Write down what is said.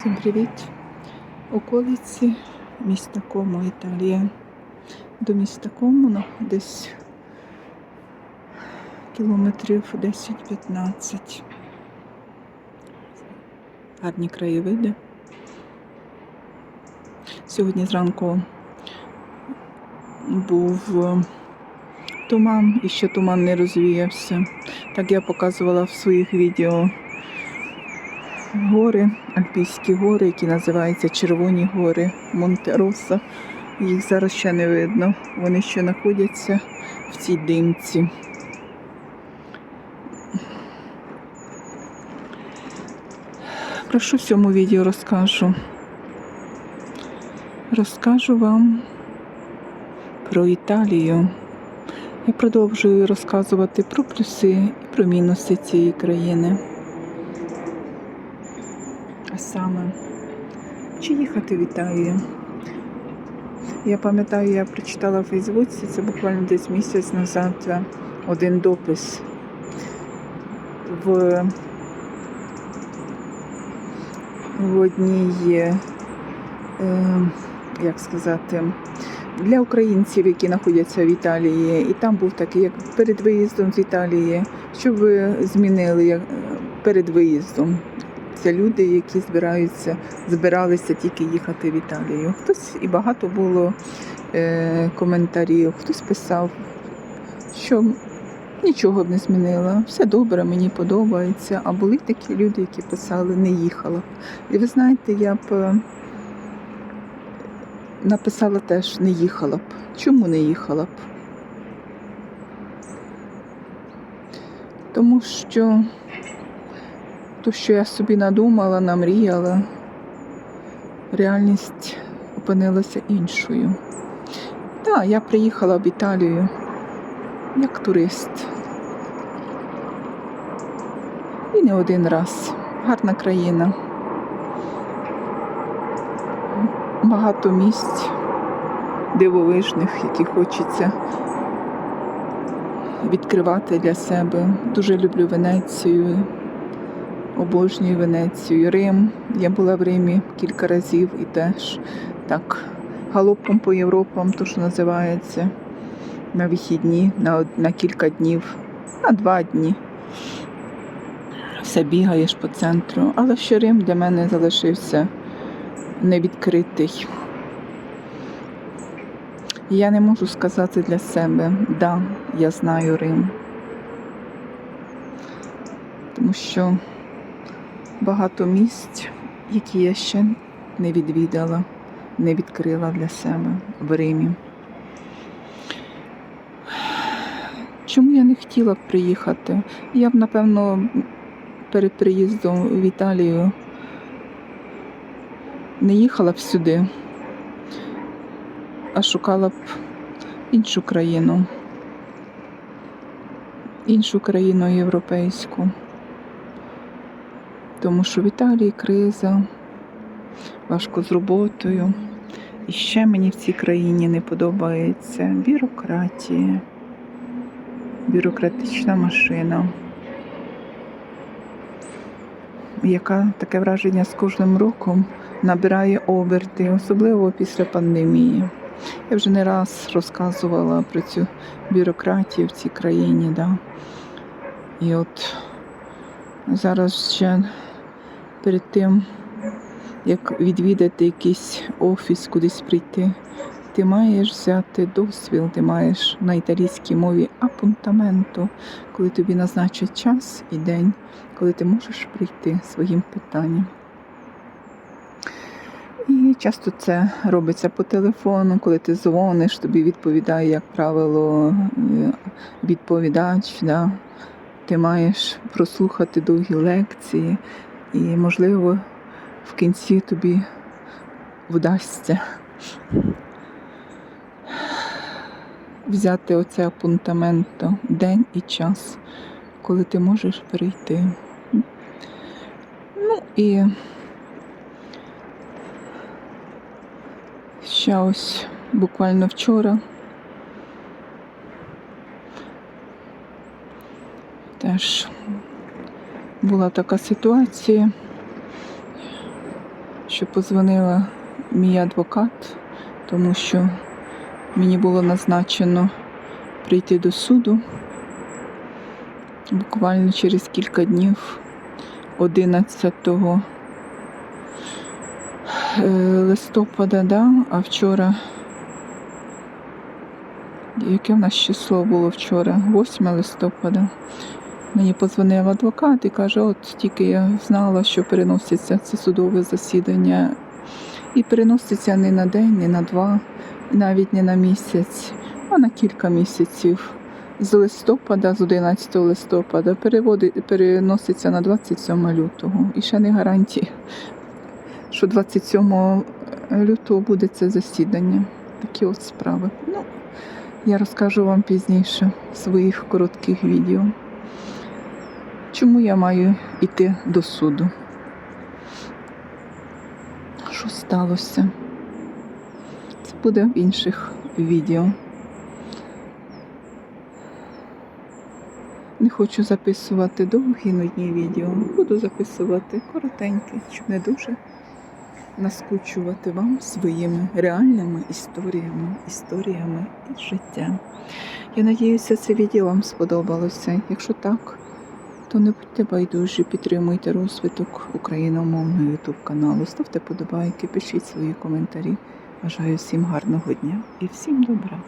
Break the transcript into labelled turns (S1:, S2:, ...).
S1: Всім привіт! Околиці міста Комо, Італія. До міста Комо десь кілометрів 10-15. Гарні краєвиди. Сьогодні зранку був е, туман і ще туман не розвіявся. Так я показувала в своїх відео гори, Альпійські гори, які називаються Червоні гори Монте-Роса. Їх зараз ще не видно. Вони ще знаходяться в цій димці. Про що в цьому відео розкажу? Розкажу вам про Італію. Я продовжую розказувати про плюси і про мінуси цієї країни. Саме, чи їхати в Італію? Я пам'ятаю, я прочитала в Фейсбуці, це буквально десь місяць назад е, один допис в, в одній, е, як сказати, для українців, які знаходяться в Італії, і там був такий, як перед виїздом з Італії, що ви змінили перед виїздом. Це люди, які збираються, збиралися тільки їхати в Італію. Хтось і багато було е, коментарів, хтось писав, що нічого б не змінила, все добре, мені подобається. А були такі люди, які писали, не їхала. І ви знаєте, я б е, написала теж не їхала б. Чому не їхала б? Тому що то, що я собі надумала, намріяла, реальність опинилася іншою. Так, я приїхала в Італію як турист. І не один раз. Гарна країна. Багато місць дивовижних, які хочеться відкривати для себе. Дуже люблю Венецію. Обожнюю Венецію, Рим. Я була в Римі кілька разів і теж так галопом по Європам, то що називається, на вихідні, на, на кілька днів, на два дні. Все бігаєш по центру, але ще Рим для мене залишився невідкритий. Я не можу сказати для себе, да, я знаю Рим. Тому що багато місць, які я ще не відвідала, не відкрила для себе в Римі. Чому я не хотіла б приїхати? Я б, напевно, перед приїздом в Італію не їхала б сюди, а шукала б іншу країну, іншу країну європейську тому що в Італії криза, важко з роботою. І ще мені в цій країні не подобається бюрократія, бюрократична машина, яка таке враження з кожним роком набирає оберти, особливо після пандемії. Я вже не раз розказувала про цю бюрократію в цій країні. Да? І от зараз ще перед тим, як відвідати якийсь офіс, кудись прийти, ти маєш взяти дозвіл, ти маєш на італійській мові апунтаменту, коли тобі назначать час і день, коли ти можеш прийти своїм питанням. І часто це робиться по телефону, коли ти дзвониш, тобі відповідає, як правило, відповідач. Да? Ти маєш прослухати довгі лекції, і, можливо, в кінці тобі вдасться взяти оце апунтаменто день і час, коли ти можеш прийти. Ну і ще ось буквально вчора. Теж була така ситуація, що позвонила мій адвокат, тому що мені було назначено прийти до суду буквально через кілька днів 11 е, листопада, да? а вчора. Яке в нас число було вчора? 8 листопада. Мені подзвонив адвокат і каже: от тільки я знала, що переноситься це судове засідання. І переноситься не на день, не на два, навіть не на місяць, а на кілька місяців. З листопада, з 11 листопада, переноситься на 27 лютого. І ще не гарантія, що 27 лютого буде це засідання. Такі от справи. Ну, я розкажу вам пізніше в своїх коротких відео. Чому я маю йти до суду? Що сталося? Це буде в інших відео. Не хочу записувати довгі нудні відео. Буду записувати коротенькі, щоб не дуже наскучувати вам своїми реальними історіями, історіями із життя. Я надіюся, це відео вам сподобалося. Якщо так, то не будьте байдужі, підтримуйте розвиток україномовного ютуб каналу, ставте подобайки, пишіть свої коментарі. Бажаю всім гарного дня і всім добра.